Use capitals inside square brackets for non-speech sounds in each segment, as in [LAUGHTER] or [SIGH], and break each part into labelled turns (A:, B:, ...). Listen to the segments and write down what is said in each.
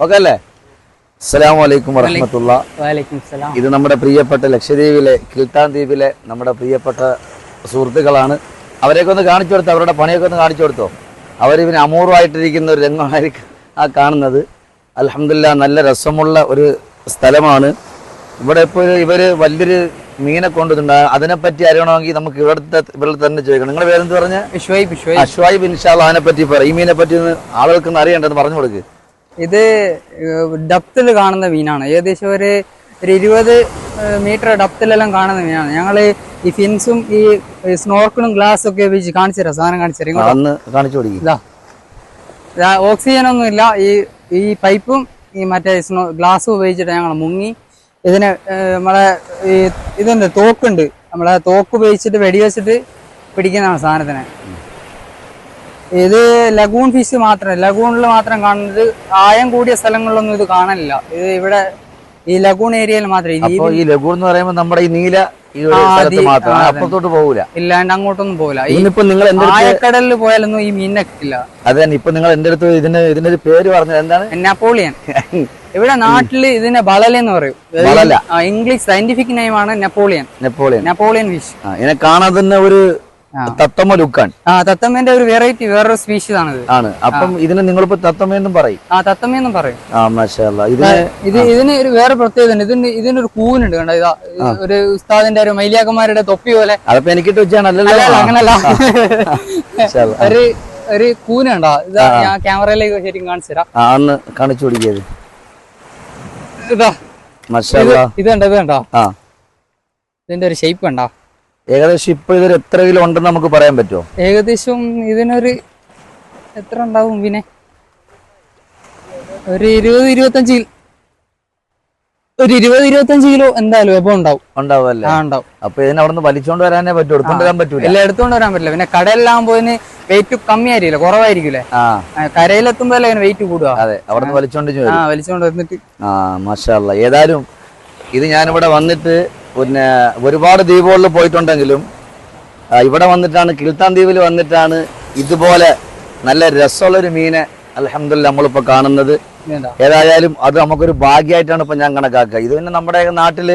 A: Okay അല്ലേ? അസ്സലാമു അലൈക്കും വറഹമത്തുള്ള.
B: വാലൈക്കും സലാം.
A: ഇത് നമ്മുടെ പ്രിയപ്പെട്ട ലക്ഷദ്വീപിലെ കിൽത്താൻ ദ്വീപിലെ നമ്മുടെ പ്രിയപ്പെട്ട സുഹൃത്തുക്കളാണ്. അവരെയൊക്കെ ഒന്ന് കാണിച്ചു കൊടുത്തോ അവരുടെ പണിയൊക്കെ ഒന്ന് കാണിച്ചു കൊടുത്തോ? അവരിവന് അമൂർവമായിട്ടിരിക്കുന്ന ഒരു രംഗമായിരിക്കും ആ കാണുന്നത്. അലഹമില്ല നല്ല രസമുള്ള ഒരു സ്ഥലമാണ്. ഇവിടെ ഇപ്പോൾ ഇവർ വലിയൊരു മീനെ കൊണ്ടുവന്നിട്ടുണ്ട്. അതിനെപ്പറ്റി അറിയണമെങ്കിൽ നമുക്ക് ഇവിടുത്തെ ഇവിടെ തന്നെ ചോദിക്കണം. നിങ്ങളുടെ പേരെന്ത് പറഞ്ഞ?
B: ഷുവൈബ് ഷുവൈബ്
A: ബിൻഷാൽ ഇൻഷാല്ല അതിനെ പറ്റി പറ. ഈ മീനെ പറ്റി ആളുകൾക്ക് അറിയണ്ടെന്ന് പറഞ്ഞു കൊടുക്ക്.
B: ഇത് ഡപ്തിൽ കാണുന്ന മീനാണ്. ഏകദേശം ഒരു ഒരു ഇരുപത് മീറ്റർ ഡപ്തിലെല്ലാം കാണുന്ന മീനാണ്. ഞങ്ങൾ ഈ ഫിൻസും ഈ സ്നോർക്കിളും ഗ്ലാസ് ഒക്കെ ഉപയോഗിച്ച് കാണിച്ചു തരാം. സാധനം കാണിച്ചു തരാം. ഇതാ. ഓക്സിജൻ ഒന്നും ഇല്ല. ഈ ഈ പൈപ്പും ഈ മറ്റേ സ്നോ ഗ്ലാസ്സും ഉപയോഗിച്ചിട്ട് ഞങ്ങൾ മുങ്ങി. ഇതിനെ നമ്മളെ ഈ ഇതുണ്ട് തോക്കുണ്ട്. നമ്മളെ തോക്ക് ഉപയോഗിച്ചിട്ട് വെടിവെച്ചിട്ട് പിടിക്കുന്നതാണ് സാധനത്തിനെ. ഇത് ലഗൂൺ ഫിഷ് മാത്രം ലഗൂണിൽ മാത്രം കാണുന്നത് ആയം കൂടിയ സ്ഥലങ്ങളിലൊന്നും ഇത് കാണാനില്ല ഇത് ഇവിടെ ഈ ലഗൂൺ ഏരിയയിൽ മാത്രമേ
A: ഈ ലഗൂൺ എന്ന് പറയുമ്പോൾ നമ്മുടെ ഈ നീല. അപ്പുറത്തോട്ട് പോകൂല
B: ഇല്ലാണ്ട് അങ്ങോട്ടൊന്നും പോകില്ല
A: ഇന്നിപ്പോ നിങ്ങൾ
B: ആയക്കടലിൽ പോയാലൊന്നും ഈ മീനിനെ കിട്ടില്ല.
A: അത് തന്നെ. ഇപ്പൊ നിങ്ങൾ എന്റെ അടുത്ത് ഇതിന് ഇതിന്റെ ഒരു പേര് പറഞ്ഞത് എന്താണ്?
B: നെപ്പോളിയൻ. ഇവിടെ നാട്ടിൽ ഇതിനെ ബളല എന്ന് പറയും. ഇംഗ്ലീഷ് സയന്റിഫിക് നെയിം ആണ് നെപ്പോളിയൻ.
A: നെപ്പോളിയൻ.
B: നെപ്പോളിയൻ ഫിഷ്
A: ഇതിനെ കാണാൻ തന്നെ ഒരു. തത്തമ്മ ലുക്കാണ്
B: ആ തത്തമ്മേന്റെ ഒരു വെറൈറ്റി വേറൊരു സ്പീഷീസ് ആണ്
A: ആണ്. അപ്പം ഇതിന് നിങ്ങളിപ്പോ തത്തമ്മ എന്നും പറയും.
B: ആ തത്തമ്മ എന്നും പറയും.
A: ആ മാഷാല്ല ഇതിന്
B: ഇത് ഇതിന് ഒരു വേറെ പ്രത്യേകത ഉണ്ട്. ഇതിന് ഇതിനൊരു കൂവിനുണ്ട് കണ്ടോ? ഇതാ ഒരു ഉസ്താദിന്റെ ഒരു മൈലിയാക്കന്മാരുടെ തൊപ്പി പോലെ.
A: അതപ്പോ എനിക്കിട്ട് വെച്ചാണല്ലോ
B: അല്ല, അങ്ങനല്ല. [LAUGHS] ഒരു ഒരു കൂന ഉണ്ടോ ഇതാ ഞാൻ ക്യാമറയിലേക്ക് ശരിക്കും കാണിച്ചു തരാം.
A: കാണിച്ചു കൊടുക്കിയത്.
B: ഇതാ.
A: ഇതുണ്ടോ
B: ഇത് കണ്ടോ ഇത് കണ്ടോ?
A: ആ.
B: ഇതിന്റെ ഒരു ഷേപ്പ് കണ്ടോ?
A: ഏകദേശം ഇപ്പൊ ഇതൊരു എത്ര കിലോ ഉണ്ടെന്ന് നമുക്ക് പറയാൻ പറ്റുമോ?
B: ഏകദേശം ഇതിനൊരു എത്ര ഉണ്ടാവും പിന്നെ? ഒരു ഇരുപത് ഇരുപത്തഞ്ച് ഒരു ഇരുപത് ഇരുപത്തഞ്ച് കിലോ എന്തായാലും എപ്പോ ഉണ്ടാവും.
A: ഉണ്ടാവുമല്ലേ
B: ആ ഉണ്ടാവും.
A: അപ്പൊ ഇതിനെ നിന്ന് വലിച്ചോണ്ട് വരാനേ പറ്റൂ. എടുത്തോണ്ട് വരാൻ പറ്റൂല.
B: എല്ലാം എടുത്തോണ്ട് വരാൻ പറ്റില്ല. പിന്നെ കടലിലാകുമ്പോ ഇതിന് വെയിറ്റ് കമ്മിയായിരിക്കില്ല കുറവായിരിക്കില്ലേ കരയിലെത്തുമ്പോ അല്ലേ വെയിറ്റ് കൂടുക?
A: അതെ വലിച്ചോണ്ട്
B: ആ
A: വരും.
B: വലിച്ചുകൊണ്ട് വന്നിട്ട്.
A: ആ മഷാല്ല ഏതായാലും ഇത് ഞാനിവിടെ വന്നിട്ട് പിന്നെ ഒരുപാട് ദ്വീപുകളിൽ പോയിട്ടുണ്ടെങ്കിലും ഇവിടെ വന്നിട്ടാണ് കിൽത്താൻ ദ്വീപിൽ വന്നിട്ടാണ് ഇതുപോലെ നല്ല രസമുള്ളൊരു മീനെ അലഹമില്ല നമ്മളിപ്പോൾ കാണുന്നത്? ഏതായാലും അത് നമുക്കൊരു ഭാഗ്യമായിട്ടാണ് ഇപ്പം ഞാൻ കണക്കാക്കുക. ഇത് പിന്നെ നമ്മുടെ നാട്ടിൽ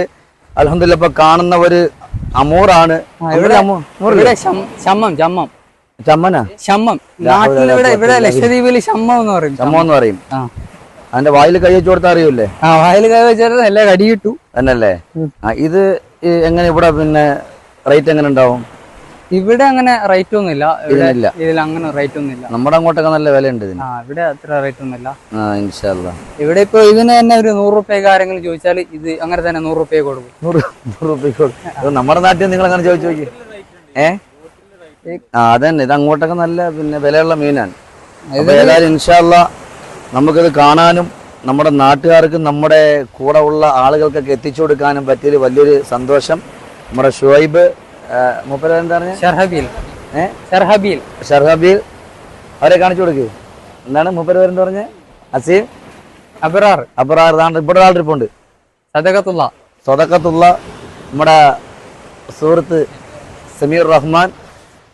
A: അലഹമില്ല ഇപ്പം കാണുന്ന ഒരു അമൂറാണ്.
B: ചമ്മം
A: ചമ്മനാ?
B: ഇവിടെ ലക്ഷദ്വീപിൽ എന്ന് പറയും.
A: ചമ്മ എന്ന് പറയും.
B: ആ.
A: അതിന്റെ വായിൽ കൈ വെച്ച് കൊടുത്താൽ അറിയൂലേ
B: ആ വായിൽ കൈ വെച്ചാൽ അടിയിട്ടു കിട്ടു
A: ഇത് എങ്ങനെ ഇവിടെ പിന്നെ റേറ്റ് എങ്ങനെ ഉണ്ടാവും?
B: ഇവിടെ അങ്ങനെ റേറ്റ് ഒന്നും ഇല്ല ഇതിൽ അങ്ങനെ റേറ്റ് ഒന്നും ഇല്ല
A: നമ്മുടെ അങ്ങോട്ടൊക്കെ നല്ല വില
B: ഉണ്ട് ഇവിടെ അത്ര റേറ്റ് ഒന്നും ഇല്ല ഇവിടെ ഇപ്പൊ ഇതിന് തന്നെ ഒരു നൂറ് റുപ്യക്ക് ആരെങ്കിലും ചോദിച്ചാൽ ഇത് അങ്ങനെ തന്നെ നൂറ് റുപ്യ കൊടുക്കും.
A: നൂറ് കൊടുക്കും. നമ്മുടെ നാട്ടിൽ നിങ്ങൾ അങ്ങനെ ചോദിച്ചു നോക്കി? ഏ? ആ അതന്നെ. ഇത് അങ്ങോട്ടൊക്കെ നല്ല പിന്നെ വിലയുള്ള മീനാണ്. ഇൻഷാല്ല നമുക്കിത് കാണാനും നമ്മുടെ നാട്ടുകാർക്കും നമ്മുടെ കൂടെ ഉള്ള ആളുകൾക്കൊക്കെ എത്തിച്ചു കൊടുക്കാനും പറ്റിയൊരു വലിയൊരു സന്തോഷം. നമ്മുടെ ഷുഹൈബ് മൂപ്പര എന്താണ്? പറഞ്ഞ
B: ഷർഹബീൽ.
A: ഏ?
B: ഷർഹബീൽ.
A: ഷർഹബീൽ. അവരെ കാണിച്ചു കൊടുക്ക്. എന്താണ് മൂപ്പര പറഞ്ഞ് പറഞ്ഞ? അസീം?
B: അബറാർ
A: അബ്രാർ ഇതാണ്ട് ഇവിടെ ഒരാൾ ഇരിപ്പുണ്ട്.
B: സദകത്തുള്ള
A: സ്വതക്കത്തുള്ള നമ്മുടെ സുഹൃത്ത് സമീർ റഹ്മാൻ.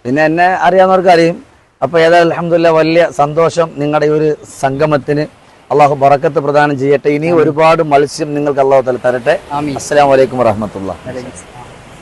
A: പിന്നെ എന്നെ അറിയാവുന്നവർക്ക് അറിയും. അപ്പോൾ ഏതായാലും അലഹമില്ല വലിയ സന്തോഷം നിങ്ങളുടെ ഈ ഒരു സംഗമത്തിന്. അള്ളാഹു ബറക്കത്ത് പ്രദാനം ചെയ്യട്ടെ. ഇനി ഒരുപാട് മത്സ്യം നിങ്ങൾക്ക് അള്ളാഹു തല തരട്ടെ. വറഹമത്തുള്ള
B: വലൈക്കും സലാം.